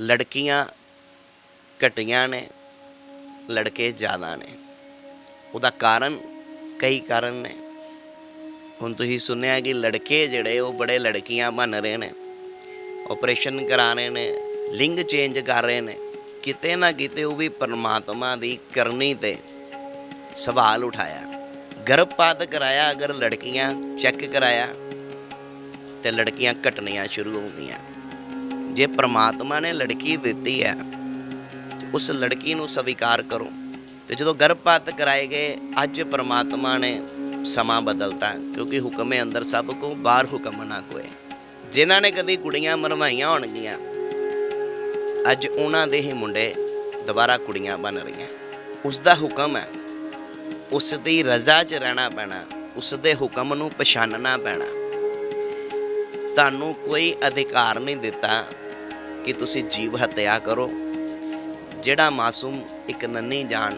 ਲੜਕੀਆਂ ਘਟੀਆਂ ਨੇ, ਲੜਕੇ ਜ਼ਿਆਦਾ ਨੇ। ਉਹਦਾ ਕਾਰਨ ਕਈ ਕਾਰਨ ਨੇ। ਹੁਣ ਤੁਸੀਂ ਸੁਣਿਆ ਕਿ ਲੜਕੇ ਜਿਹੜੇ ਉਹ ਬੜੇ ਲੜਕੀਆਂ ਬਣ ਰਹੇ ਨੇ ਆਪਰੇਸ਼ਨ ਕਰਾ ਰਹੇ ਨੇ ਲਿੰਗ ਚੇਂਜ ਕਰ ਰਹੇ ਨੇ, ਕਿਤੇ ਨਾ ਕਿਤੇ ਉਹ ਵੀ ਪਰਮਾਤਮਾ ਦੀ ਕਰਨੀ ਤੇ ਸਵਾਲ ਉਠਾਇਆ। ਗਰਭਪਾਤ ਕਰਾਇਆ ਅਗਰ ਲੜਕੀਆਂ ਚੈੱਕ ਕਰਾਇਆ ਤੇ ਲੜਕੀਆਂ ਘਟਣੀਆਂ ਸ਼ੁਰੂ ਹੋ ਗਈਆਂ। ਜੇ ਪ੍ਰਮਾਤਮਾ ਨੇ ਲੜਕੀ ਦਿੱਤੀ ਹੈ ਉਸ ਲੜਕੀ ਨੂੰ ਸਵੀਕਾਰ ਕਰੋ। ਤੇ ਜਦੋਂ ਗਰਭਪਾਤ ਕਰਾਏ ਗਏ, ਅੱਜ ਪ੍ਰਮਾਤਮਾ ਨੇ ਸਮਾਂ ਬਦਲਤਾ ਕਿਉਂਕਿ ਹੁਕਮੇ ਅੰਦਰ ਸਭ ਕੋ ਬਾਹਰ ਹੁਕਮ ਨਾ ਕੋਏ। ਜਿਨ੍ਹਾਂ ਨੇ ਕਦੀ ਕੁੜੀਆਂ ਮਰਵਾਈਆਂ ਹੋਣਗੀਆਂ, ਅੱਜ ਉਹਨਾਂ ਦੇ ਹੀ ਮੁੰਡੇ ਦੁਬਾਰਾ ਕੁੜੀਆਂ ਬਣ ਰਹੀਆਂ। ਉਸ ਦਾ ਹੁਕਮ ਹੈ, ਉਸ ਦੀ ਰਜ਼ਾ 'ਚ ਰਹਿਣਾ ਪੈਣਾ, ਉਸ ਦੇ ਹੁਕਮ ਨੂੰ ਪਛਾਨਣਾ ਪੈਣਾ। ਤੁਹਾਨੂੰ ਕੋਈ ਅਧਿਕਾਰ ਨਹੀਂ ਦਿੱਤਾ ਕਿ ਤੁਸੀਂ ਜੀਵ ਹੱਤਿਆ ਕਰੋ। ਜਿਹੜਾ ਮਾਸੂਮ ਇੱਕ ਨੰਨੀ ਜਾਨ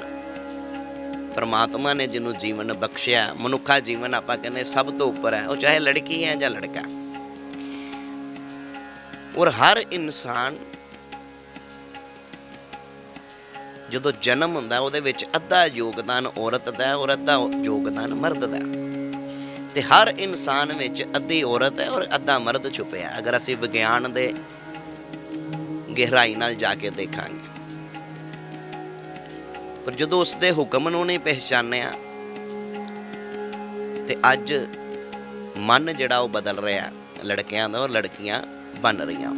ਪਰਮਾਤਮਾ ਨੇ ਜਿਹਨੂੰ ਜੀਵਨ ਬਖਸ਼ਿਆ, ਮਨੁੱਖਾ ਜੀਵਨ ਆਪਾਂ ਕਹਿੰਦੇ ਸਭ ਤੋਂ ਉੱਪਰ ਹੈ। ਉਹ ਚਾਹੇ ਲੜਕੀ ਹੈ ਜਾਂ ਲੜਕਾ। ਔਰ ਹਰ ਇਨਸਾਨ ਜਦੋਂ ਜਨਮ ਹੁੰਦਾ, ਉਹਦੇ ਵਿੱਚ ਅੱਧਾ ਯੋਗਦਾਨ ਔਰਤ ਦਾ ਔਰ ਅੱਧਾ ਯੋਗਦਾਨ ਮਰਦ ਦਾ ਤੇ ਹਰ ਇਨਸਾਨ ਵਿੱਚ ਅੱਧੀ ਔਰਤ ਹੈ ਔਰ ਅੱਧਾ ਮਰਦ ਛੁਪਿਆ। ਅਗਰ ਅਸੀਂ ਵਿਗਿਆਨ ਦੇ ਗਹਿਰਾਈ ਨਾਲ ਜਾ ਕੇ ਦੇਖਾਂਗੇ। ਪਰ ਜਦੋਂ ਉਸ ਦੇ ਹੁਕਮ ਨੂੰ ਨਹੀਂ ਪਹਿਚਾਨਿਆ, ਤੇ ਅੱਜ ਮਨ ਜਿਹੜਾ ਉਹ ਬਦਲ ਰਿਹਾ, ਲੜਕਿਆਂ ਦਾ ਔਰ ਲੜਕੀਆਂ ਬਣ ਰਹੀਆਂ।